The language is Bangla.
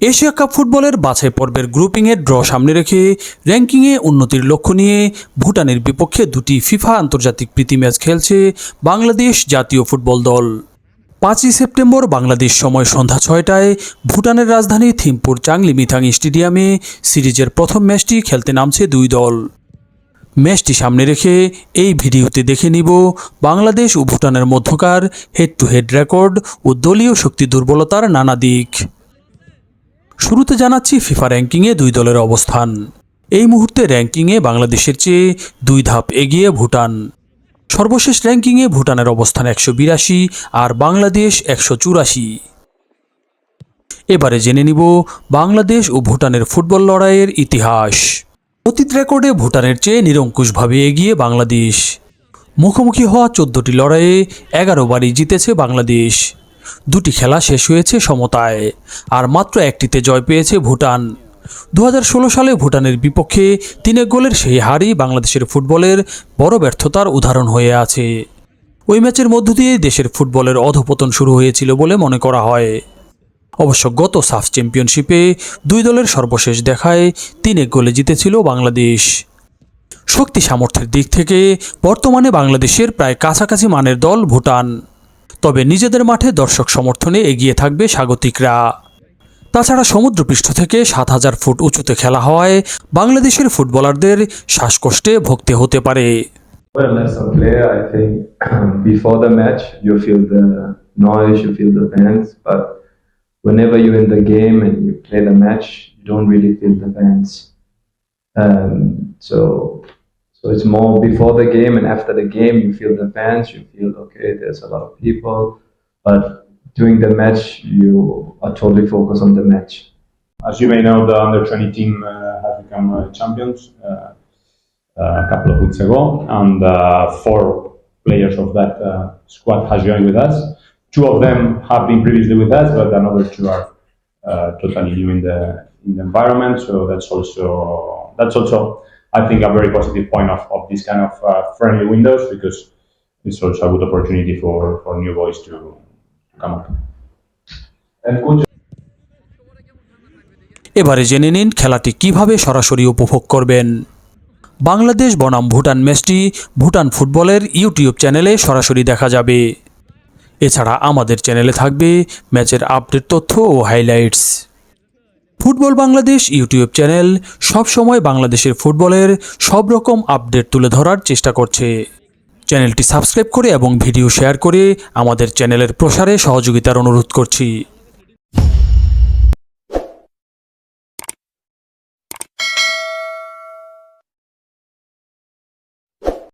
এশিয়া কাপ ফুটবলের বাছাই পর্বের গ্রুপিংয়ের ড্র সামনে রেখে র্যাঙ্কিংয়ে উন্নতির লক্ষ্য নিয়ে ভুটানের বিপক্ষে দুটি ফিফা আন্তর্জাতিক প্রীতি ম্যাচ খেলছে বাংলাদেশ জাতীয় ফুটবল দল। পাঁচই সেপ্টেম্বর বাংলাদেশ সময় সন্ধ্যা ছয়টায় ভুটানের রাজধানী থিম্পুর চাংলি মিথাং স্টেডিয়ামে সিরিজের প্রথম ম্যাচটি খেলতে নামছে দুই দল। ম্যাচটি সামনে রেখে এই ভিডিওতে দেখে নিব বাংলাদেশ ও ভুটানের মধ্যকার হেড টু হেড রেকর্ড ও দলীয় শক্তি দুর্বলতার নানা দিক। শুরুতে জানাচ্ছি ফিফা র্যাঙ্কিংয়ে দুই দলের অবস্থান। এই মুহূর্তে র্যাঙ্কিংয়ে বাংলাদেশের চেয়ে দুই ধাপ এগিয়ে ভুটান। সর্বশেষ র্যাঙ্কিংয়ে ভুটানের অবস্থান একশো বিরাশি আর বাংলাদেশ একশো চুরাশি। এবারে জেনে নিব বাংলাদেশ ও ভুটানের ফুটবল লড়াইয়ের ইতিহাস। অতীত রেকর্ডে ভুটানের চেয়ে নিরঙ্কুশভাবে এগিয়ে বাংলাদেশ। মুখোমুখি হওয়া চোদ্দটি লড়াইয়ে এগারো বারই জিতেছে বাংলাদেশ। দুটি খেলা শেষ হয়েছে সমতায়, আর মাত্র একটিতে জয় পেয়েছে ভুটান। দু হাজার ষোলো সালে ভুটানের বিপক্ষে তিন গোলের সেই হারই বাংলাদেশের ফুটবলের বড় ব্যর্থতার উদাহরণ হয়ে আছে। ওই ম্যাচের মধ্য দিয়ে দেশের ফুটবলের অধপতন শুরু হয়েছিল বলে মনে করা হয়। অবশ্য গত সাফ চ্যাম্পিয়নশিপে দুই দলের সর্বশেষ দেখায় তিন এক গোলে জিতেছিল বাংলাদেশ। শক্তি সামর্থ্যের দিক থেকে বর্তমানে বাংলাদেশের প্রায় কাছাকাছি মানের দল ভুটান। তবে নিজেদের মাঠে দর্শক সমর্থনে এগিয়ে থাকবে স্বাগতিকরা। তাছাড়া সমুদ্রপৃষ্ঠ থেকে সাত হাজার ফুট উঁচুতে খেলা হওয়ায় বাংলাদেশের ফুটবলারদের শ্বাসকষ্টে ভুগতে হতে পারে। Whenever you're in the game and you play so it's more before the game and after the game you feel the fans. You feel okay, there's a lot of people, but during the match you are totally focused on the match. As you may know, the under 20 team uh, has become uh, champions uh, a couple of weeks ago, and uh, four players of that uh, squad has joined with us. Two of them have been previously with us, but another two are uh, totally new in the in the environment. So that's also that's also I think a very positive point of, of this kind of uh, friendly windows because it's also a good opportunity for, for new boys to, come up. And coach, এবারে জেনে নিন খেলাটি কীভাবে সরাসরি উপভোগ করবেন বাংলাদেশ বনাম ভুটান ম্যাচটি ভুটান ফুটবলের ইউটিউব চ্যানেলে সরাসরি দেখা যাবে এছাড়া আমাদের চ্যানেলে থাকবে ম্যাচের আপডেট তথ্য ও highlights football Bangladesh YouTube channel সবসময় বাংলাদেশের ফুটবলের সব রকম আপডেট তুলে ধরার চেষ্টা করছে। চ্যানেলটি সাবস্ক্রাইব করে এবং ভিডিও শেয়ার করে আমাদের চ্যানেলের প্রসারে সহযোগিতার অনুরোধ করছি।